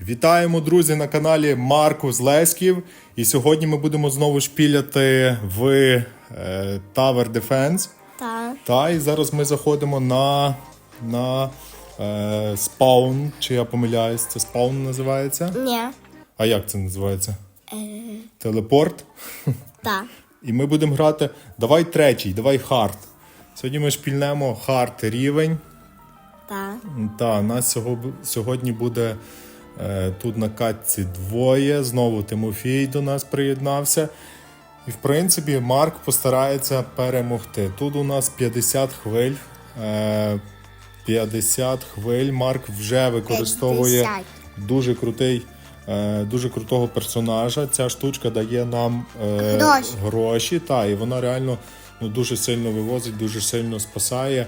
Вітаємо, друзі, на каналі Маркус Леськів. І сьогодні ми будемо знову шпіляти в е, Tower Defense. Так. Та і зараз ми заходимо на, на е, спаун, чи я помиляюсь, це спаун називається. Ні. А як це називається? Е, Телепорт. так. І ми будемо грати. Давай третій, давай хард. Сьогодні ми шпільнемо хард рівень. Так. Та, нас сьогодні буде тут на катці двоє. Знову Тимофій до нас приєднався. І в принципі Марк постарається перемогти. Тут у нас 50 хвиль. Е, 50 хвиль. Марк вже використовує 50. дуже крутий. е, Дуже крутого персонажа. Ця штучка дає нам е, Гроші. гроші та, і вона реально ну, дуже сильно вивозить, дуже сильно спасає.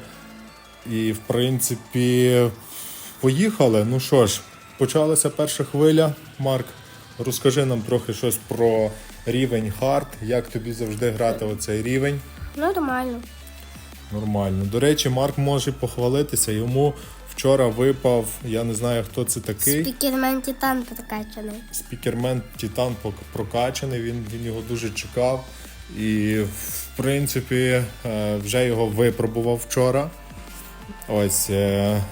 І, в принципі, поїхали. Ну що ж, почалася перша хвиля. Марк, розкажи нам трохи щось про рівень хард. Як тобі завжди грати оцей рівень? Нормально. Нормально. До речі, Марк може похвалитися. Йому вчора випав, я не знаю, хто це такий. Спікермен Титан прокачаний. Спікермен Титан прокачаний, він, він його дуже чекав. І, в принципі, е, вже його випробував вчора. Ось. е,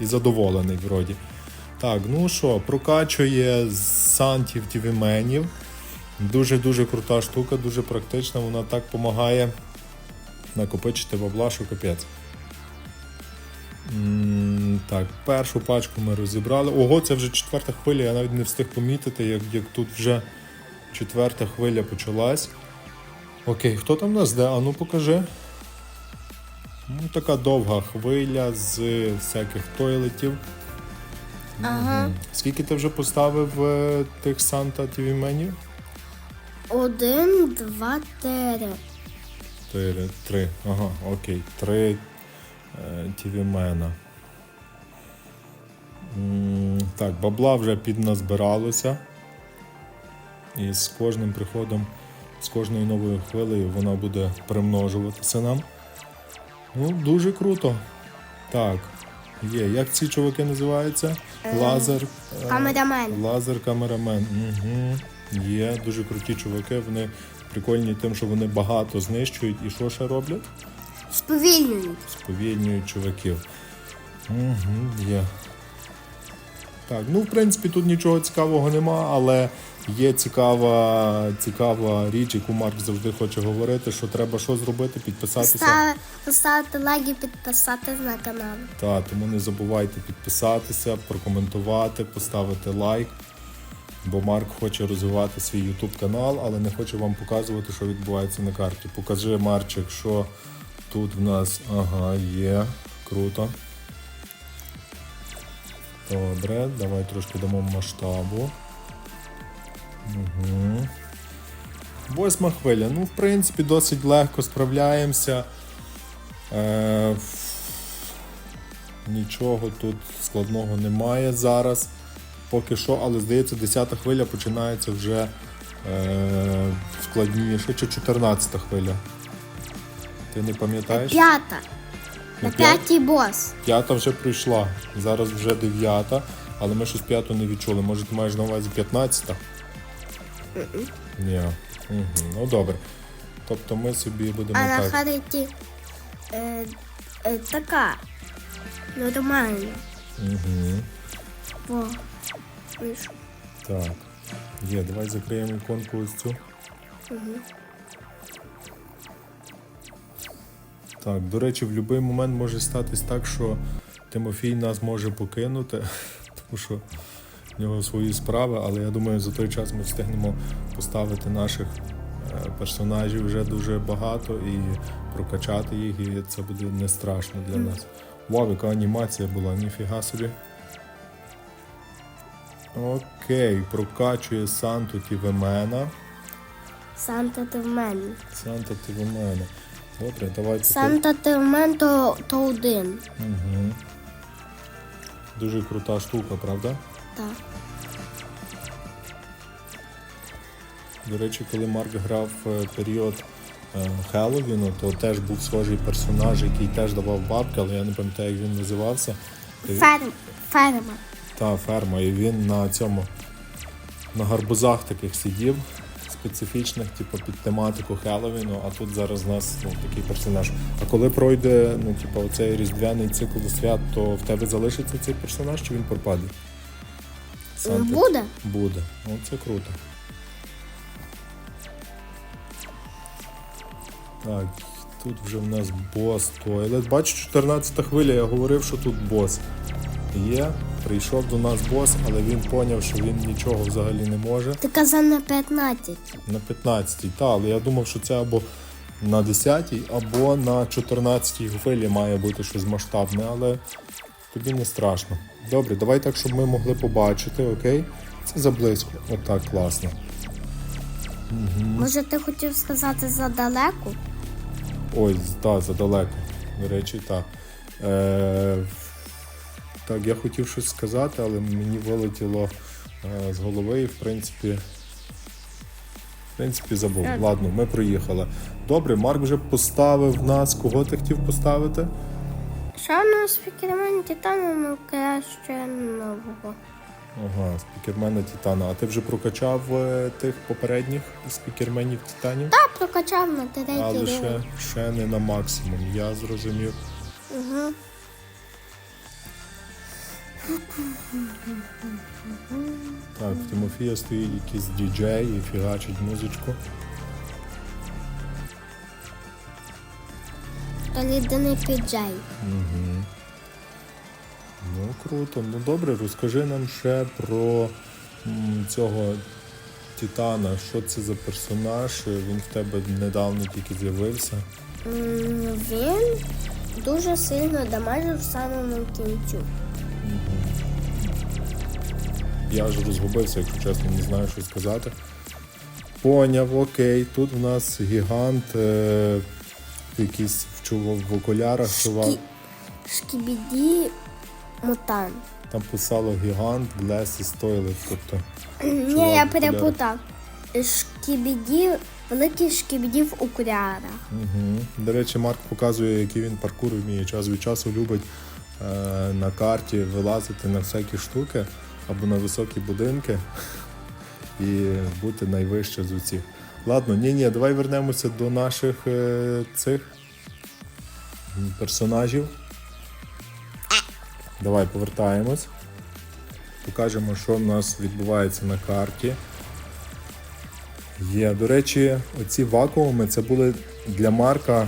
І задоволений вроді. Так, ну що, прокачує з сантів тівіменів. Дуже-дуже крута штука, дуже практична, вона так допомагає накопичити бабла, що капець. Так, першу пачку ми розібрали. Ого, це вже четверта хвиля, я навіть не встиг помітити, як, як тут вже четверта хвиля почалась. Окей, хто там нас де? А ну покажи. Ну, така довга хвиля з всяких тойлетів. Ага. Скільки ти вже поставив е, тих Санта тівіменів? Один, два, три. Чотири, три. Ага, окей. Три е, тівімена. М, Так, бабла вже підназбиралося. І з кожним приходом, з кожною новою хвилею вона буде примножуватися нам. Ну, дуже круто. Так, є. Як ці чуваки називаються? Лазер. е, Камерамен. Лазер камерамен. Угу. Є дуже круті чуваки. Вони прикольні тим, що вони багато знищують і що ще роблять? Сповільнюють. Сповільнюють чуваків. Угу, є. Так, ну в принципі тут нічого цікавого нема, але є цікава, цікава річ, яку Марк завжди хоче говорити, що треба що зробити, підписатися. Поставити лайк і підписатись на канал. Та, тому не забувайте підписатися, прокоментувати, поставити лайк. Бо Марк хоче розвивати свій YouTube канал, але не хоче вам показувати, що відбувається на карті. Покажи, Марчик, що тут в нас ага, є. Круто. Добре, давай трошки дамо масштабу. Угу. Восьма хвиля. Ну, в принципі, досить легко справляємося. Е, Нічого тут складного немає зараз. Поки що, але здається, 10 хвиля починається вже е, складніше, чи 14 хвиля. Ти не пам'ятаєш? П'ята. На п'ятій бос. П'ята вже прийшла. Зараз вже дев'ята, але ми щось п'яту не відчули. Може, ти маєш на увазі 15? Ні. Угу. Ну добре. Тобто ми собі будемо А на так. хариті е, е, така. Нормально. Угу. Во. Вийшов. Так. Є, давай закриємо іконку ось цю. Так, до речі, в будь-який момент може статись так, що Тимофій нас може покинути, тому що в нього свої справи, але я думаю, за той час ми встигнемо поставити наших е, персонажів вже дуже багато і прокачати їх, і це буде не страшно для нас. Вау, яка анімація була, ніфіга собі. Окей, прокачує Санту Тівемена. Санта ти в мене. Санта Тівемена. Добре, давайте. Санта ти в мене то, то один. Угу. Дуже крута штука, правда? Так. До речі, коли Марк грав е, період е, Хеллоуіну, то теж був схожий персонаж, який теж давав бабки, але я не пам'ятаю, як він називався. Ферм, ферма. Та ферма, і він на цьому на гарбузах таких сидів, специфічних, типу під тематику Хеллоуіну, а тут зараз у нас ну, такий персонаж. А коли пройде ну, типу, оцей різдвяний цикл свят, то в тебе залишиться цей персонаж чи він пропаде? Санта Буде? Буде. Ну, це круто. Так, тут вже в нас бос Тойлет. Бачу, 14 хвиля, я говорив, що тут бос. Є, прийшов до нас бос, але він поняв, що він нічого взагалі не може. Ти казав на 15. На 15-й, та, але я думав, що це або на 10-й, або на 14-й хвилі має бути щось масштабне, але тобі не страшно. Добре, давай так, щоб ми могли побачити, окей? Це заблизько. Отак класно. Може, ти хотів сказати задалеку? Ой, так, задалеко. До речі, так. Е, так, я хотів щось сказати, але мені вилетіло е, з голови і в принципі. В принципі, забув. Так. Ладно, ми проїхали. Добре, Марк вже поставив нас. Кого ти хотів поставити? Що у нас спікермен Титану, ну краще нового. Ага, спікермена Титана. А ти вже прокачав е, тих попередніх спікерменів Титанів? Та прокачав на третій Але ще, рівень. ще не на максимум, я зрозумів. Угу. Так, в Тимофія стоїть якийсь діджей і фігачить музичку. То єдиний піджей. Ну круто. Ну добре, розкажи нам ще про м, цього Титана. Що це за персонаж? Він в тебе недавно тільки з'явився. М, Він дуже сильно дамажив в самому кінцю. Я ж розгубився, якщо чесно, не знаю, що сказати. Поняв, окей. Тут в нас гігант, е, якийсь в, чув- в окулярах чувак. Шкі... Шкібіді мутант. Там писало гігант, Glass і Toilet. Тобто Ні, я перепутав. Шкібіді, великий шкібіді в окулярах. Угу. До речі, Марк показує, який він паркур вміє. Час від часу любить е, на карті вилазити на всякі штуки або на високі будинки і бути найвище з усіх. Ладно, ні, ні, давай вернемося до наших е, цих персонажів. Давай повертаємось. Покажемо, що в нас відбувається на карті. Є, до речі, оці вакууми це були для Марка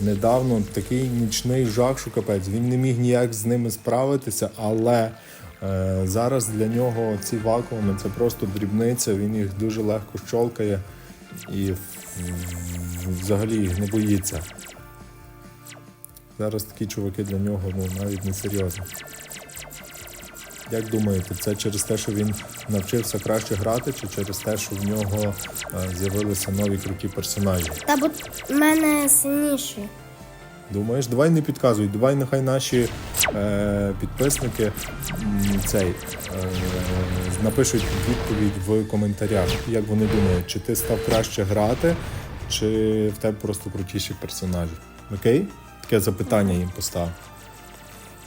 недавно такий нічний жах, що капець. Він не міг ніяк з ними справитися, але е, зараз для нього ці вакууми це просто дрібниця, він їх дуже легко щолкає і взагалі їх не боїться. Зараз такі чуваки для нього ну, навіть не серйозні. Як думаєте, це через те, що він навчився краще грати, чи через те, що в нього е, з'явилися нові круті персонажі? Та бо в мене сильніші. Думаєш, давай не підказуй, давай нехай наші е, підписники цей, е, напишуть відповідь в коментарях, як вони думають, чи ти став краще грати, чи в тебе просто крутіші персонажі. Окей? Таке запитання їм постав.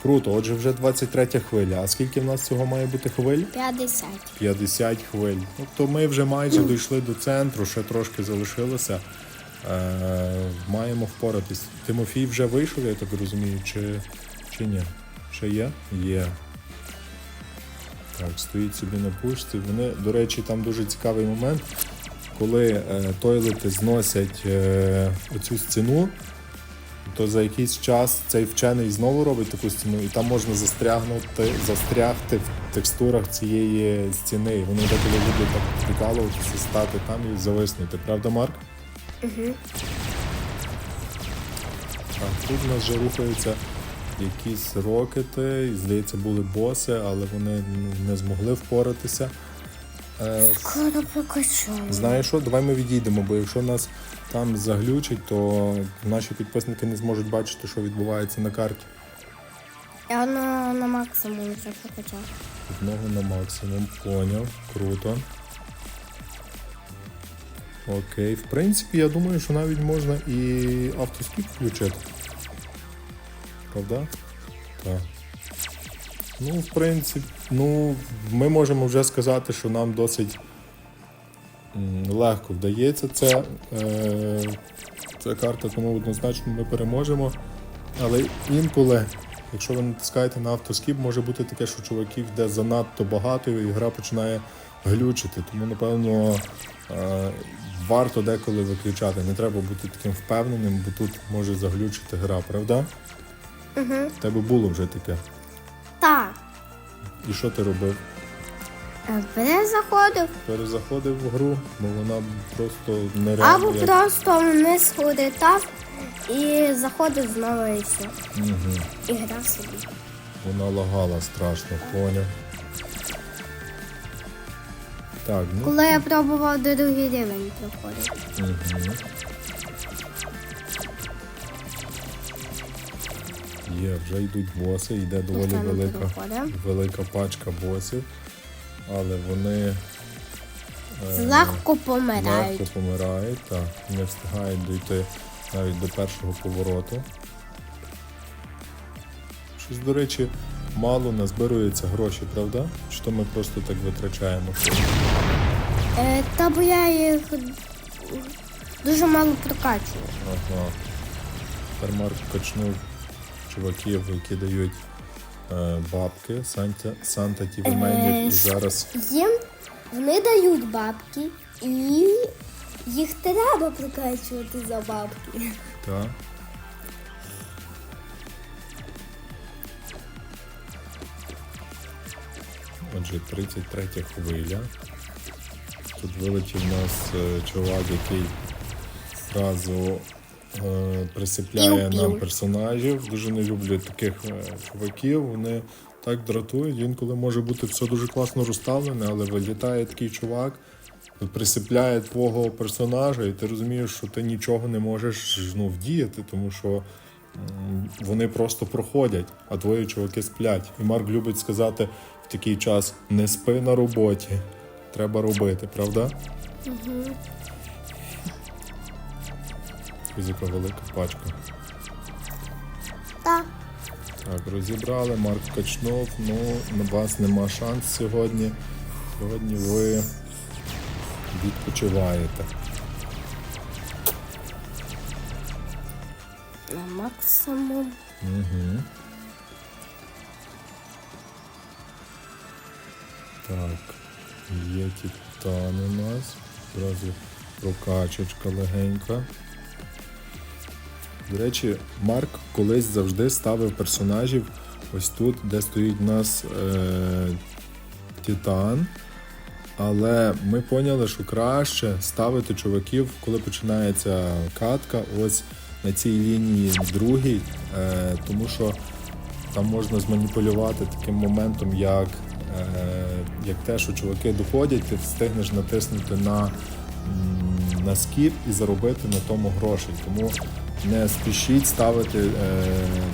Круто, отже, вже 23 хвиля. А скільки в нас цього має бути хвиль? 50. 50 хвиль. Тобто ми вже майже дійшли до центру, ще трошки залишилося. Е, маємо впоратись. Тимофій вже вийшов, я так розумію, чи, чи ні? Ще є? Є. Так, стоїть собі на пушці. Вони, до речі, там дуже цікавий момент, коли е, тойлети зносять е, оцю стіну, то за якийсь час цей вчений знову робить таку стіну, і там можна застрягнути, застрягти в текстурах цієї стіни. Вони деколи люблять так прикалуватися, стати там і зависнути. Правда, Марк? Угу. Так, тут в нас вже рухаються якісь рокети, і, здається, були боси, але вони ну, не змогли впоратися. Е, Скоро прокачаю. Знаєш що, давай ми відійдемо, бо якщо нас там заглючить, то наші підписники не зможуть бачити, що відбувається на карті. Я на, на максимум вже прокачав. Одного на максимум, поняв, круто. Окей, в принципі, я думаю, що навіть можна і автоскіп включити. Правда? Так. Ну, в принципі, Ну, ми можемо вже сказати, що нам досить легко вдається це, е, ця карта, тому однозначно ми переможемо. Але інколи, якщо ви натискаєте на автоскіп, може бути таке, що чуваків йде занадто багато і гра починає глючити. Тому, напевно, е, варто деколи виключати. Не треба бути таким впевненим, бо тут може заглючити гра, правда? Угу. В тебе було вже таке. Так. І що ти робив? Вперед заходив. Перезаходив в гру, бо вона просто нереальна. Або просто вниз летав і заходив знову і все. Мгм. І грав собі. Вона лагала страшно, поняв. Так, ну. Коли я пробував до другий рівень проходити. Угу. Є, вже йдуть боси, йде доволі Ніхто не велика, проходив. велика пачка босів, але вони е, Легко помирають. легко помирають, так, не встигають дійти навіть до першого повороту. Щось, до речі, мало назбирується гроші, правда? Чи то ми просто так витрачаємо? Е, та бо я їх дуже мало прокачую. Ага. Марк качнув чуваків, які дають е, бабки, Санта, Санта Тівеменів, і зараз Їм вони дають бабки і їх треба прокачувати за бабки. та. Отже, 33 хвиля. Тут вилетів у нас е, чувак, який зразу е, присипляє нам персонажів. Дуже не люблю таких е, чуваків. Вони так дратують. Інколи може бути все дуже класно розставлене, але вилітає такий чувак, присипляє твого персонажа, і ти розумієш, що ти нічого не можеш ну, вдіяти, тому що вони просто проходять, а твої чуваки сплять. І Марк любить сказати такий час: не спи на роботі. Треба робити, правда? Угу. Фізика велика пачка. Так. Так, розібрали, Марк качнув. Ну, на вас нема шанс сьогодні. Сьогодні ви відпочиваєте. На максимум. Угу. Так, є титан у нас. Зразу прокачечка легенька. До речі, Марк колись завжди ставив персонажів ось тут, де стоїть у нас е- Титан. Але ми поняли, що краще ставити чуваків, коли починається катка, ось на цій лінії другій, е, тому що там можна зманіпулювати таким моментом, як, як те, що чуваки доходять, ти встигнеш натиснути на, на скіп і заробити на тому грошей. Тому не спішіть ставити е,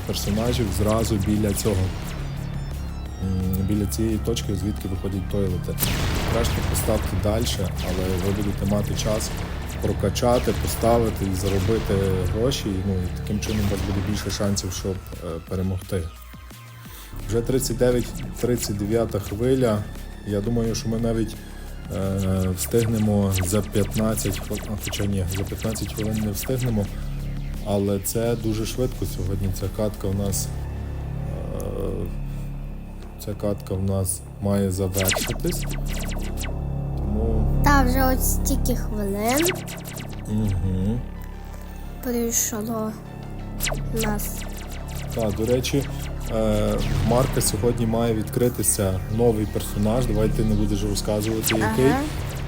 персонажів зразу біля цього. Біля цієї точки, звідки виходять тойлети. Краще поставте далі, але ви будете мати час прокачати, поставити і заробити гроші. Ну, і таким чином у вас буде більше шансів, щоб е, перемогти. Вже 39-39 хвиля. Я думаю, що ми навіть е, встигнемо за 15 хвилин, хоча ні, за 15 хвилин не встигнемо. Але це дуже швидко сьогодні. Ця катка в нас. Е, ця катка в нас має завершитись. Тому. Та вже от стільки хвилин Угу. прийшло нас. Так, до речі, в Марка сьогодні має відкритися новий персонаж. Давай ти не будеш розказувати який. Ага.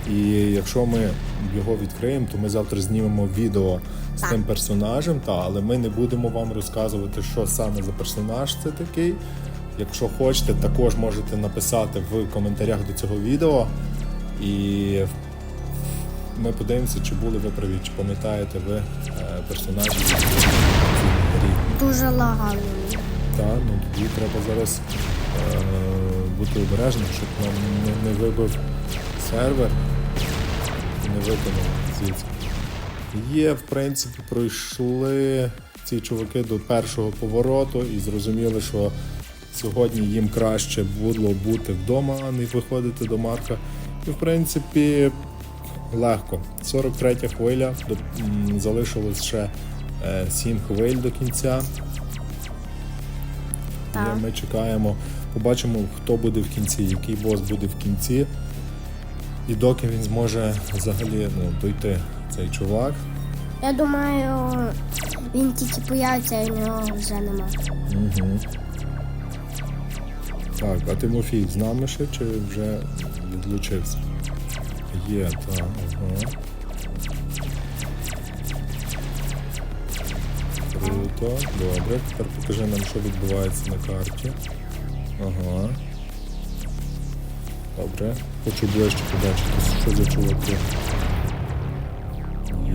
І якщо ми його відкриємо, то ми завтра знімемо відео з Так. тим персонажем. Та, але ми не будемо вам розказувати, що саме за персонаж це такий. Якщо хочете, також можете написати в коментарях до цього відео. І ми подивимося, чи були ви праві, чи пам'ятаєте ви е, персонажів. Дуже лагало. Так, ну тоді треба зараз е, бути обережним, щоб нам не, не вибив сервер і не виконав звідси. Є, в принципі, пройшли ці чуваки до першого повороту і зрозуміли, що Сьогодні їм краще було бути вдома, а не виходити до Марка. І в принципі легко. 43 хвиля, залишилось ще 7 хвиль до кінця. Так. Ми чекаємо, побачимо, хто буде в кінці, який бос буде в кінці. І доки він зможе взагалі ну, дойти цей чувак. Я думаю, він тільки появиться, і в нього вже нема. Угу. Так, а Тимофій з нами ще чи вже відлучився? Є, так, ага. Круто, добре. Тепер покажи нам, що відбувається на карті. Ага. Добре. Хочу ближче побачити, що за чуваки.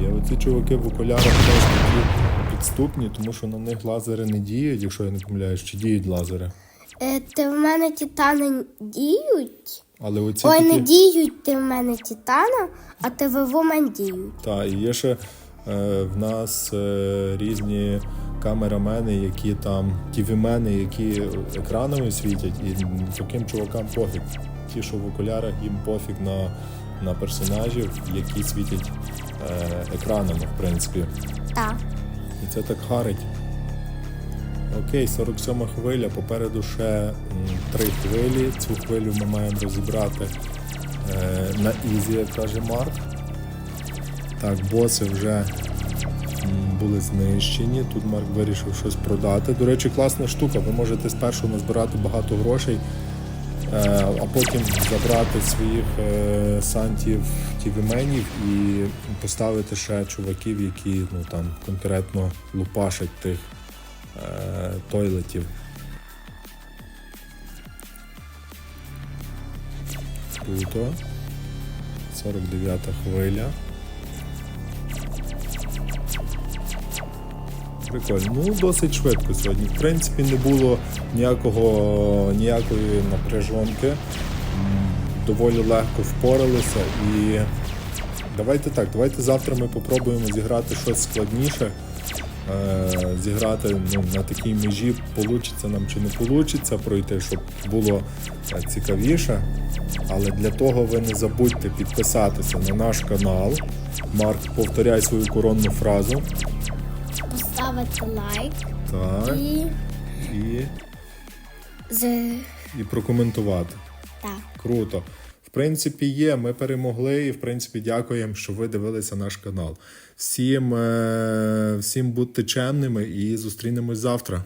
Є оці чуваки в окулярах теж такі підступні, тому що на них лазери не діють, якщо я не помиляюсь, чи діють лазери. Е, ти в мене титани діють? Але оці Ой, такі... не діють ти в мене титана, а ти в вумен діють. Так, і є ще в нас е, різні камерамени, які там, тівімени, які екранами світять, і таким чувакам пофіг. Ті, що в окулярах, їм пофіг на, на персонажів, які світять е, екранами, в принципі. Так. І це так харить. Окей, 47 хвиля, попереду ще три хвилі. Цю хвилю ми маємо розібрати е, на ізі, як каже Марк. Так, боси вже були знищені. Тут Марк вирішив щось продати. До речі, класна штука. Ви можете спершу назбирати багато грошей, е, а потім забрати своїх е, сантів тівіменів і поставити ще чуваків, які ну, там, конкретно лупашать тих е, тойлетів. Круто. 49 хвиля. Прикольно. Ну, досить швидко сьогодні. В принципі, не було ніякого, ніякої напряжонки. Доволі легко впоралися і давайте так, давайте завтра ми попробуємо зіграти щось складніше. Е, зіграти ну, на такій межі, получиться нам чи не получиться пройти, щоб було е, цікавіше. Але для того ви не забудьте підписатися на наш канал. Марк, повторяй свою коронну фразу. Поставити лайк Так. і І, з і прокоментувати. так. Круто. В принципі, є. Ми перемогли, і в принципі дякуємо, що ви дивилися наш канал. Всім, е, всім будьте чемними і зустрінемось завтра.